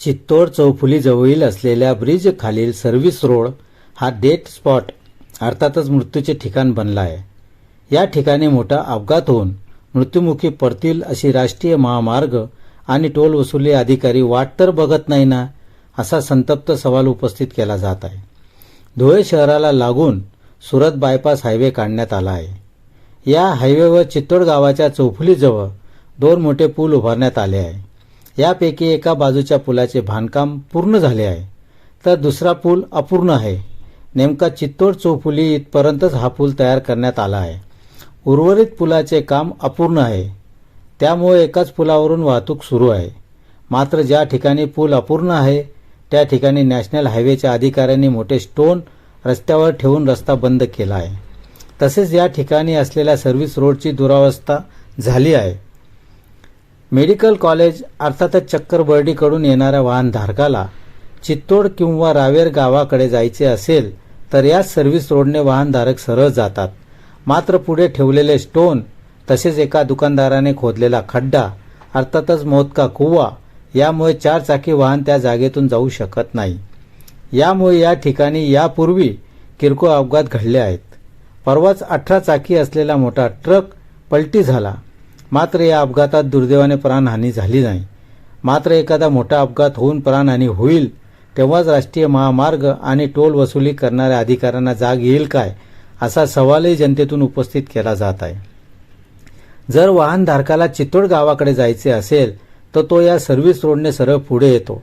चित्तोड चौफुलीजवळील असलेल्या ब्रिज खालील service road हा डेट स्पॉट अर्थातच मृत्यूचे ठिकाण बनला आहे. या ठिकाणी मोठा अपघात होऊन मृत्युमुखी पडतील अशी राष्ट्रीय महामार्ग आणि टोल वसुली अधिकारी वाट तर बघत नाही ना असा संतप्त सवाल उपस्थित केला जात आहे. धुळे शहराला लागून सुरत बायपास हायवे काढण्यात आला आहे. या हायवेवर चित्तोड गावाच्या चौफुलीजवळ दोन मोठे पूल उभारण्यात आले आहे. यापैकी एका बाजूच्या पुलाचे बांधकाम पूर्ण झाले आहे. तर दुसरा पूल अपूर्ण आहे. नेमका चित्तोड चौफुली इथपर्यंतच हा पूल तयार करण्यात आला आहे. उर्वरित पुलाचे काम अपूर्ण आहे. त्यामुळे एकाच पुलावरून वाहतूक सुरू आहे. मात्र ज्या ठिकाणी पूल अपूर्ण आहे त्या ठिकाणी नॅशनल हायवेच्या अधिकाऱ्यांनी मोठे स्टोन रस्त्यावर ठेवून रस्ता बंद केला आहे. तसेच या ठिकाणी असलेल्या सर्व्हिस रोडची दुरावस्था झाली आहे. मेडिकल कॉलेज अर्थातच चक्करबर्डीकडून येणाऱ्या वाहनधारकाला चित्तोड किंवा रावेर गावाकडे जायचे असेल तर या सर्व्हिस रोडने वाहनधारक सरळ जातात. मात्र पुढे ठेवलेले स्टोन तसेच एका दुकानदाराने खोदलेला खड्डा अर्थातच मोदका कुवा यामुळे चार चाकी वाहन त्या जागेतून जाऊ शकत नाही. यामुळे या ठिकाणी यापूर्वी किरकोळ अपघात घडले आहेत. परवाच अठरा चाकी असलेला मोठा ट्रक पलटी झाला. मात्र या अपघातात दुर्दैवाने प्राणहानी झाली नाही. मात्र एखादा मोठा अपघात होऊन प्राणहानी होईल तेव्हाच राष्ट्रीय महामार्ग आणि टोल वसुली करणाऱ्या अधिकाऱ्यांना जाग येईल काय असा सवालही जनतेतून उपस्थित केला जात आहे. जर वाहनधारकाला चित्तोड गावाकडे जायचे असेल तर तो या सर्व्हिस रोडने सरळ पुढे येतो.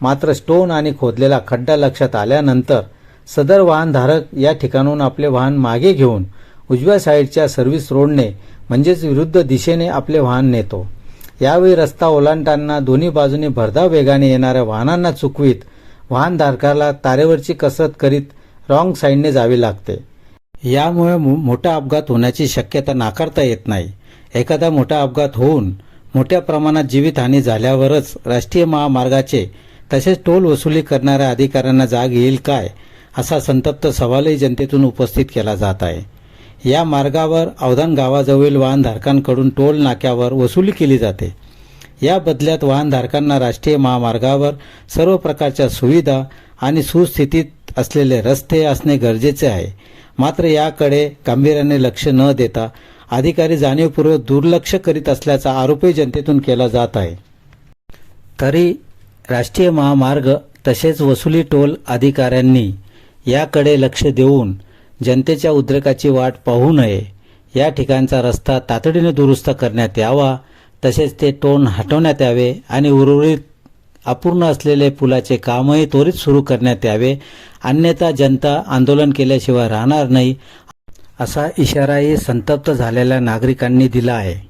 मात्र स्टोन आणि खोदलेला खड्डा लक्षात आल्यानंतर सदर वाहनधारक या ठिकाणून आपले वाहन मागे घेऊन उजव्या साईडच्या सर्व्हिस रोडने म्हणजेच विरुद्ध दिशेने आपले वाहन नेतो. यावेळी रस्ता ओलांडताना दोन्ही बाजूने भरधाव वेगाने येणाऱ्या वाहनांना चुकवीत वाहनधारकाला तारेवरची कसरत करीत रॉंग साईडने जावे लागते. यामुळे मो- मोठा अपघात होण्याची शक्यता नाकारता येत नाही. एखादा मोठा अपघात होऊन मोठ्या प्रमाणात जीवितहानी झाल्यावरच राष्ट्रीय महामार्गाचे तसेच टोल वसुली करणाऱ्या अधिकाऱ्यांना जाग येईल काय? असा संतप्त सवालही जनतेतून उपस्थित केला जात आहे. या मार्गावर अवधान गावाजवळील वाहनधारकांकडून टोल नाक्यावर वसुली केली जाते. या बदल्यात वाहनधारकांना राष्ट्रीय महामार्गावर सर्व प्रकारच्या सुविधा आणि सुस्थितीत असलेले रस्ते असणे गरजेचे आहे. मात्र याकडे गांभीर्याने लक्ष न देता अधिकारी जाणीवपूर्वक दुर्लक्ष करीत असल्याचा आरोपही जनतेतून केला जात आहे. तरी राष्ट्रीय महामार्ग तसेच वसुली टोल अधिकाऱ्यांनी याकडे लक्ष देऊन जनतेच्या उद्रेकाची वाट पाहू नये. या ठिकाणचा रस्ता तातडीने दुरुस्त करण्यात यावा. तसेच ते टोन हटवण्यात यावे आणि उर्वरित अपूर्ण असलेले पुलाचे कामही त्वरित सुरू करण्यात यावे. अन्यथा जनता आंदोलन केल्याशिवाय राहणार नाही असा इशाराही संतप्त झालेल्या नागरिकांनी दिला आहे.